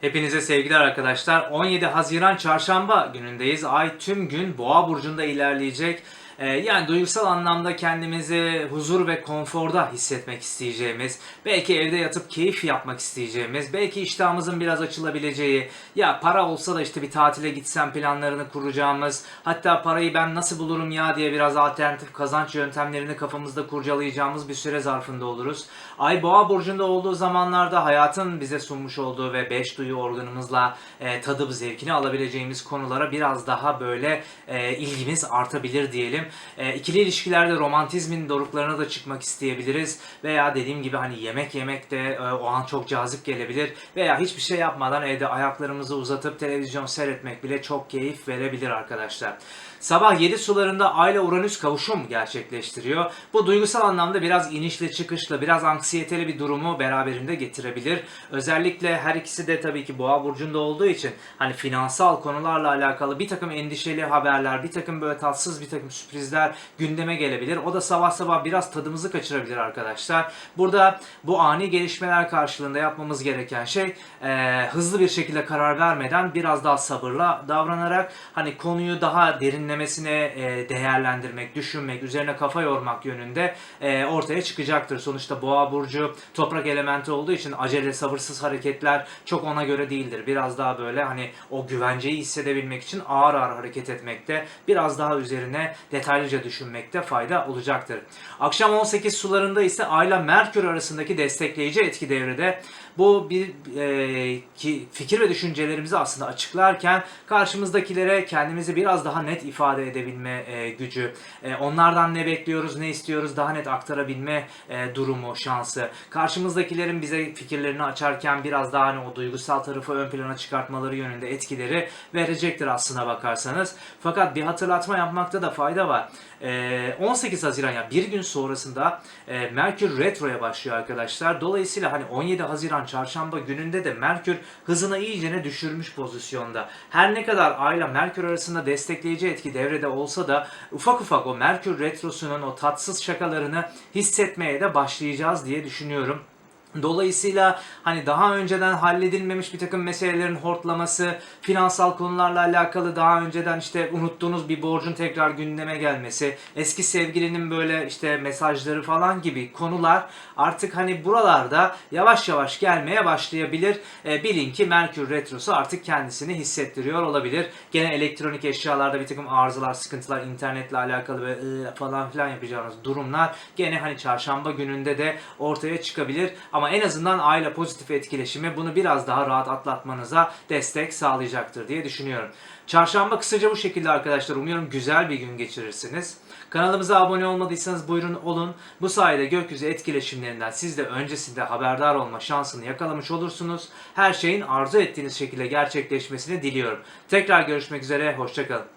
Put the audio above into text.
Hepinize sevgiler arkadaşlar. 17 Haziran Çarşamba günündeyiz. Ay tüm gün Boğa burcunda ilerleyecek. Ee, yani duygusal anlamda kendimizi huzur ve konforda hissetmek isteyeceğimiz, belki evde yatıp keyif yapmak isteyeceğimiz, belki iştahımızın biraz açılabileceği, ya para olsa da işte bir tatile gitsem planlarını kuracağımız, hatta parayı ben nasıl bulurum ya diye biraz alternatif kazanç yöntemlerini kafamızda kurcalayacağımız bir süre zarfında oluruz. Ay Boğa burcunda olduğu zamanlarda hayatın bize sunmuş olduğu ve beş duyu organımızla e, tadı zevkini alabileceğimiz konulara biraz daha böyle e, ilgimiz artabilir diyelim. E, ikili ilişkilerde romantizmin doruklarına da çıkmak isteyebiliriz veya dediğim gibi hani yemek yemek de e, o an çok cazip gelebilir veya hiçbir şey yapmadan evde ayaklarımızı uzatıp televizyon seyretmek bile çok keyif verebilir arkadaşlar. Sabah 7 sularında Ay ile Uranüs kavuşum gerçekleştiriyor. Bu duygusal anlamda biraz inişli çıkışlı, biraz anksiyeteli bir durumu beraberinde getirebilir. Özellikle her ikisi de tabii ki Boğa burcunda olduğu için hani finansal konularla alakalı bir takım endişeli haberler, bir takım böyle tatsız bir takım sürprizler gündeme gelebilir. O da sabah sabah biraz tadımızı kaçırabilir arkadaşlar. Burada bu ani gelişmeler karşılığında yapmamız gereken şey e, hızlı bir şekilde karar vermeden biraz daha sabırla davranarak hani konuyu daha derinlemesine e, değerlendirmek, düşünmek, üzerine kafa yormak yönünde e, ortaya çıkacaktır. Sonuçta Boğa burcu toprak elementi olduğu için acele, sabırsız hareketler çok ona göre değildir. Biraz daha böyle hani o güvenceyi hissedebilmek için ağır ağır hareket etmekte, biraz daha üzerine detaylıca düşünmekte fayda olacaktır. Akşam 18 sularında ise Ay ile Merkür arasındaki destekleyici etki devrede. Bu bir e, ki fikir ve düşüncelerimizi aslında açıklarken karşımızdakilere kendimizi biraz daha net ifade edebilme e, gücü, e, onlardan ne bekliyoruz, ne istiyoruz daha net aktarabilme e, durumu, şansı. Karşımızdakilerin bize fikirlerini açarken biraz daha hani o duygusal tarafı ön plana çıkartmaları yönünde etkileri verecektir aslına bakarsanız. Fakat bir hatırlatma yapmakta da fayda var. E, 18 Haziran yani bir gün sonrasında e, Merkür Retro'ya başlıyor arkadaşlar. Dolayısıyla hani 17 Haziran çarşamba gününde de Merkür hızını iyicene düşürmüş pozisyonda. Her ne kadar Ay ile Merkür arasında destekleyici etki devrede olsa da ufak ufak o Merkür Retrosu'nun o tatsız şakalarını hissetmeye de başlayacağız diye düşünüyorum. Dolayısıyla hani daha önceden halledilmemiş bir takım meselelerin hortlaması, finansal konularla alakalı daha önceden işte unuttuğunuz bir borcun tekrar gündeme gelmesi, eski sevgilinin böyle işte mesajları falan gibi konular artık hani buralarda yavaş yavaş gelmeye başlayabilir. E, bilin ki Merkür Retrosu artık kendisini hissettiriyor olabilir. Gene elektronik eşyalarda bir takım arızalar, sıkıntılar, internetle alakalı ve falan filan yapacağınız durumlar gene hani çarşamba gününde de ortaya çıkabilir. Ama en azından aile pozitif etkileşimi bunu biraz daha rahat atlatmanıza destek sağlayacaktır diye düşünüyorum. Çarşamba kısaca bu şekilde arkadaşlar. Umuyorum güzel bir gün geçirirsiniz. Kanalımıza abone olmadıysanız buyurun olun. Bu sayede gökyüzü etkileşimlerinden siz de öncesinde haberdar olma şansını yakalamış olursunuz. Her şeyin arzu ettiğiniz şekilde gerçekleşmesini diliyorum. Tekrar görüşmek üzere, hoşçakalın.